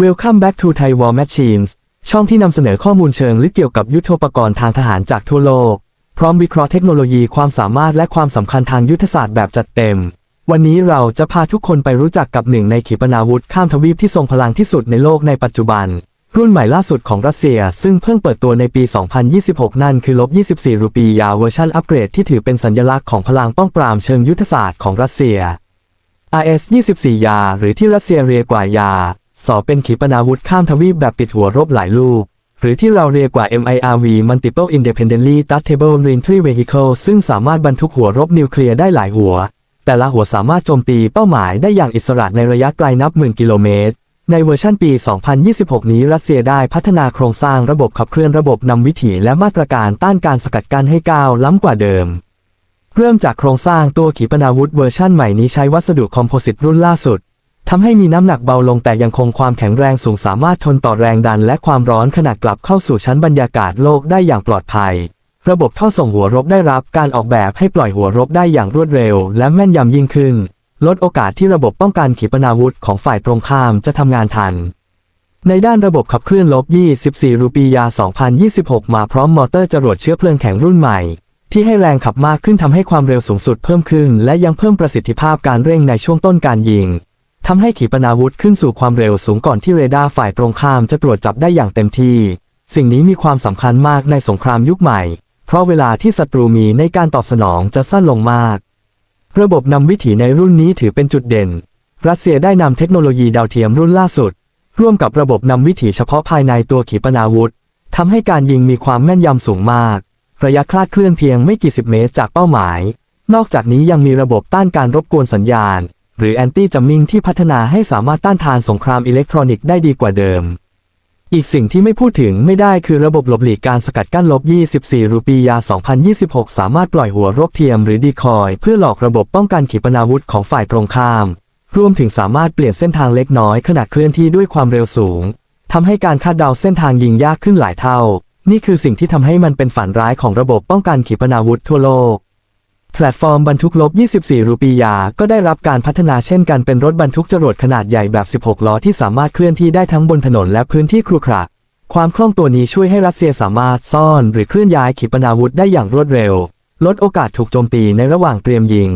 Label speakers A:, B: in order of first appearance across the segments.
A: Welcome back to Thai War Machines ช่องที่นำเสนอข้อมูลเชิงลึกเกี่ยวกับยุทธปกรณ์ทางทหารจากทั่วโลก พร้อมวิเคราะห์เทคโนโลยีความสามารถและความสำคัญทางยุทธศาสตร์แบบจัดเต็ม วันนี้เราจะพาทุกคนไปรู้จักกับหนึ่งในขีปนาวุธข้ามทวีปที่ทรงพลังที่สุดในโลกในปัจจุบัน รุ่นใหม่ล่าสุดของรัสเซีย ซึ่งเพิ่งเปิดตัวในปี 2026 นั่นคือลบ24 รูปียาเวอร์ชันอัปเกรดที่ถือเป็นสัญลักษณ์ของพลังป้องปรามเชิงยุทธศาสตร์ของรัสเซีย RS 24ยาหรือที่รัสเซียเรียกว่ายา สอบเป็นขีปนาวุธข้ามทวีปแบบปิดหัวรบหลายลูก หรือที่เราเรียกว่า MIRV Multiple Independently Retractable Reentry Vehicle ซึ่งสามารถบรรทุกหัวรบนิวเคลียร์ได้หลายหัว แต่ละหัวสามารถโจมตีเป้าหมายได้อย่างอิสระในระยะไกลนับหมื่นกิโลเมตร ในเวอร์ชันปี 2026 นี้รัสเซียได้พัฒนาโครงสร้างระบบขับเคลื่อนระบบนำวิถีและมาตรการต้านการสกัดกั้นให้ก้าวล้ำกว่าเดิมเริ่มจากโครงสร้างตัวขีปนาวุธเวอร์ชั่นใหม่นี้ใช้วัสดุคอมโพสิตรุ่นล่าสุด ทำให้มีน้ำหนักเบาลงแต่ยังคงความแข็งแรงสูงสามารถทนต่อแรงดันและความร้อนขณะกลับเข้าสู่ชั้นบรรยากาศโลกได้อย่างปลอดภัย ระบบท่อส่งหัวรบได้รับการออกแบบให้ปล่อยหัวรบได้อย่างรวดเร็ว และแม่นยำยิ่งขึ้น ลดโอกาสที่ระบบป้องกันขีปนาวุธของฝ่ายตรงข้ามจะทำงานทัน ในด้านระบบขับเคลื่อนลบ 24 รูปียา 2026 มาพร้อมมอเตอร์จรวดเชื้อเพลิงแข็งรุ่นใหม่ที่ให้แรงขับมากขึ้นทำให้ความเร็วสูงสุดเพิ่มขึ้น และยังเพิ่มประสิทธิภาพการเร่งในช่วงต้นการยิงำให้ขีปนาวุธขึ้นสู่ความเร็วสูงก่อนที่เรดาร์ฝ่ายตรงข้ามจะตรวจจับได้อย่างเต็มที่ สิ่งนี้มีความสำคัญมากในสงครามยุคใหม่ เพราะเวลาที่ศัตรูมีในการตอบสนองจะสั้นลงมาก ระบบนำวิถีในรุ่นนี้ถือเป็นจุดเด่น รัสเซียได้นำเทคโนโลยีดาวเทียมรุ่นล่าสุด ร่วมกับระบบนำวิถีเฉพาะภายในตัวขีปนาวุธทำให้การยิงมีความแม่นยำสูงมาก ระยะคลาดเคลื่อนเพียงไม่กี่สิบเมตรจากเป้าหมาย นอกจากนี้ยังมีระบบต้านการรบกวนสัญญาณ หรือแอนตี้จัมมิงที่พัฒนาให้สามารถต้านทานสงครามอิเล็กทรอนิกส์ได้ดีกว่าเดิม อีกสิ่งที่ไม่พูดถึงไม่ได้คือระบบหลบหลีกการสกัดกั้นลบ 24 รูปียา 2026 สามารถปล่อยหัวรบเทียมหรือดีคอย เพื่อหลอกระบบป้องกันขีปนาวุธของฝ่ายตรงข้าม รวมถึงสามารถเปลี่ยนเส้นทางเล็กน้อยขณะเคลื่อนที่ด้วยความเร็วสูงทำให้การคาดเดาเส้นทางยิงยากขึ้นหลายเท่า นี่คือสิ่งที่ทำให้มันเป็นฝันร้ายของระบบป้องกันขีปนาวุธทั่วโลก แพลตฟอร์มบรรทุกลบ 24 รูปียา ก็ได้รับการพัฒนาเช่นกันเป็นรถบรรทุกจรวดขนาดใหญ่แบบ 16 ล้อที่สามารถเคลื่อนที่ได้ทั้งบนถนนและพื้นที่ครุขระ ความคล่องตัวนี้ช่วยให้รัสเซียสามารถซ่อนหรือเคลื่อนย้ายขีปนาวุธได้อย่างรวดเร็ว ลดโอกาสถูกโจมตีในระหว่างเตรียมยิง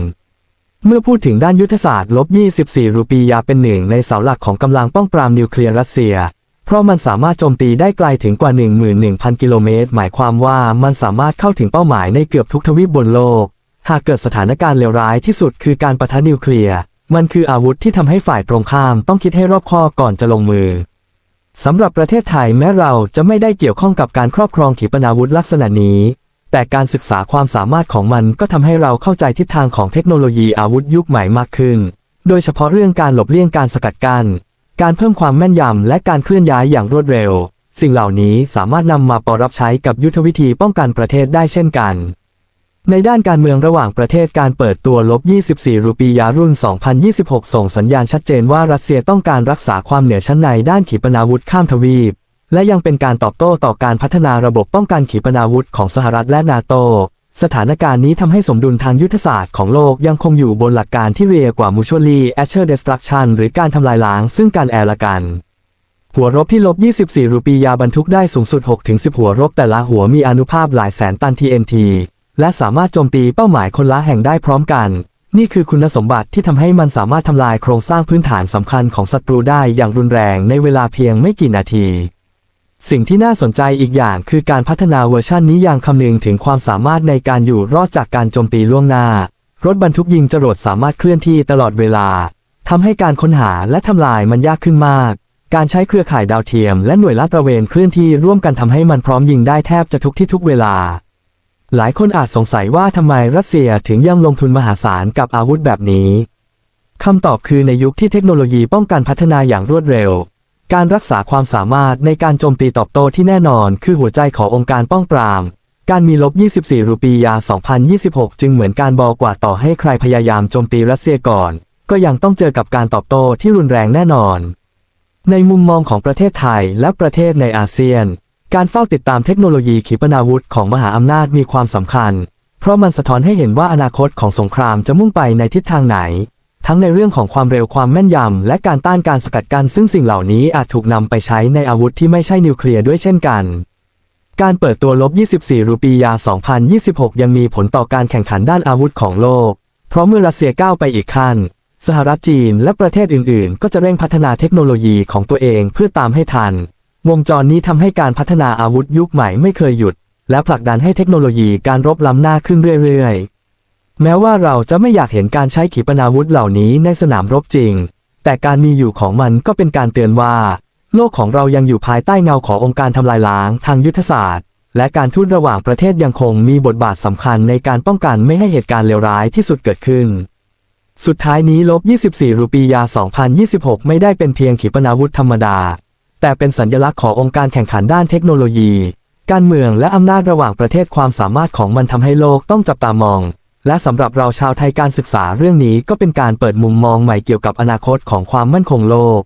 A: เมื่อพูดถึงด้านยุทธศาสตร์ลบ 24 รูปียาเป็นหนึ่งในเสาหลักของกำลังป้องปรามนิวเคลียร์รัสเซียเพราะมันสามารถโจมตีได้ไกลถึงกว่า 11,000 กิโลเมตร หมายความว่ามันสามารถเข้าถึงเป้าหมายในเกือบทุกทวีปบนโลก หากเกิดสถานการณ์เลวร้ายที่สุดคือการปะทะนิวเคลียร์ มันคืออาวุธที่ทำให้ฝ่ายตรงข้ามต้องคิดให้รอบคอบก่อนจะลงมือสำหรับประเทศไทยแม้เราจะไม่ได้เกี่ยวข้องกับการครอบครองขีปนาวุธลักษณะนี้ แต่การศึกษาความสามารถของมันก็ทำให้เราเข้าใจทิศทางของเทคโนโลยีอาวุธยุคใหม่มากขึ้น โดยเฉพาะเรื่องการหลบเลี่ยงการสกัดกั้นการเพิ่มความแม่นยำและการเคลื่อนย้ายอย่างรวดเร็ว สิ่งเหล่านี้สามารถนำมาปรับใช้กับยุทธวิธีป้องกันประเทศได้เช่นกัน ในด้านการเมืองระหว่างประเทศการเปิดตัวลบ 24 รูปียารุ่น 2026 ส่งสัญญาณชัดเจนว่ารัสเซียต้องการรักษาความเหนือชั้นในด้านขีปนาวุธข้ามทวีป และยังเป็นการตอบโต้ต่อการพัฒนาระบบป้องกันขีปนาวุธของสหรัฐและนาโต สถานการณ์นี้ทำให้สมดุลทางยุทธศาสตร์ของโลกยังคงอยู่บนหลักการที่เรียกว่า mutually assured destruction หรือการทำลายล้างซึ่งการแอร์ละกันหัวรบที่ลบ 24 รูปียาบรรทุกได้สูงสุด 6-10 หัวรบแต่ละหัวมีอนุภาพหลายแสนตัน TNT และสามารถโจมตีเป้าหมายคนละแห่งได้พร้อมกัน นี่คือคุณสมบัติที่ทำให้มันสามารถทำลายโครงสร้างพื้นฐานสำคัญของศัตรูได้อย่างรุนแรงในเวลาเพียงไม่กี่นาที สิ่งที่น่าสนใจอีกอย่างคือการพัฒนาเวอร์ชันนี้ยังคำนึงถึงความสามารถในการอยู่รอดจากการโจมตีล่วงหน้า รถบรรทุกยิงจรวดสามารถเคลื่อนที่ตลอดเวลาทำให้การค้นหาและทำลายมันยากขึ้นมากการใช้เครือข่ายดาวเทียมและหน่วยลาดตระเวนเคลื่อนที่ร่วมกันทำให้มันพร้อมยิงได้แทบจะทุกที่ทุกเวลา หลายคนอาจสงสัยว่าทำไมรัสเซียถึงยังลงทุนมหาศาลกับอาวุธแบบนี้คำตอบคือในยุคที่เทคโนโลยีป้องกันพัฒนาอย่างรวดเร็ว การรักษาความสามารถในการโจมตีตอบโต้ที่แน่นอนคือหัวใจขององค์การป้องปราม การมีลบ 24 รูปียา 2026 จึงเหมือนการบอกว่าต่อให้ใครพยายามโจมตีรัสเซียก่อน ก็ยังต้องเจอกับการตอบโต้ที่รุนแรงแน่นอน ในมุมมองของประเทศไทยและประเทศในอาเซียน การเฝ้าติดตามเทคโนโลยีขีปนาวุธของมหาอำนาจมีความสำคัญ เพราะมันสะท้อนให้เห็นว่าอนาคตของสงครามจะมุ่งไปในทิศทางไหน ทั้งในเรื่องของความเร็วความแม่นยำ และการต้านการสกัดกั้นซึ่งสิ่งเหล่านี้อาจถูกนำไปใช้ในอาวุธที่ไม่ใช่นิวเคลียร์ด้วยเช่นกัน การเปิดตัวลบ 24 รูปียา 2026 ยังมีผลต่อการแข่งขันด้านอาวุธของโลก เพราะเมื่อรัสเซียก้าวไปอีกขั้น สหรัฐจีนและประเทศอื่น ๆ ก็จะเร่งพัฒนาเทคโนโลยีของตัวเองเพื่อตามให้ทัน วงจรนี้ทำให้การพัฒนาอาวุธยุคใหม่ไม่เคยหยุด และผลักดันให้เทคโนโลยีการรบล้ำหน้าขึ้นเรื่อยๆ แม้ว่าเราจะไม่อยากเห็นการใช้ขีปนาวุธเหล่านี้ในสนามรบจริง แต่การมีอยู่ของมันก็เป็นการเตือนว่า โลกของเรายังอยู่ภายใต้เงาขององค์การทำลายล้างทางยุทธศาสตร์ และการทูตระหว่างประเทศยังคงมีบทบาทสำคัญในการป้องกันไม่ให้เหตุการณ์เลวร้ายที่สุดเกิดขึ้นสุดท้ายนี้ลบ 24 รูปียา 2026 ไม่ได้เป็นเพียงขีปนาวุธธรรมดา แต่เป็นสัญลักษณ์ขององค์การแข่งขันด้านเทคโนโลยี การเมืองและอำนาจระหว่างประเทศความสามารถของมันทำให้โลกต้องจับตามอง และสำหรับเราชาวไทยการศึกษาเรื่องนี้ก็เป็นการเปิดมุมมองใหม่เกี่ยวกับอนาคตของความมั่นคงโลก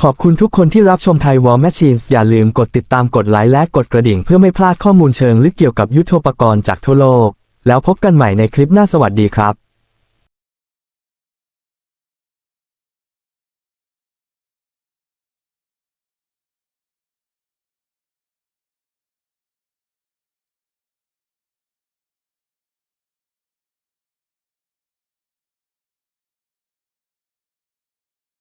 A: ขอบคุณทุกคนที่รับชมไทยวอลแมชชีนอย่าลืมกดติดตามกดไลค์และกดกระดิ่งเพื่อไม่พลาดข้อมูลเชิงลึกเกี่ยวกับยุทโธปกรณ์จากทั่วโลก แล้วพบกันใหม่ในคลิปหน้าสวัสดีครับ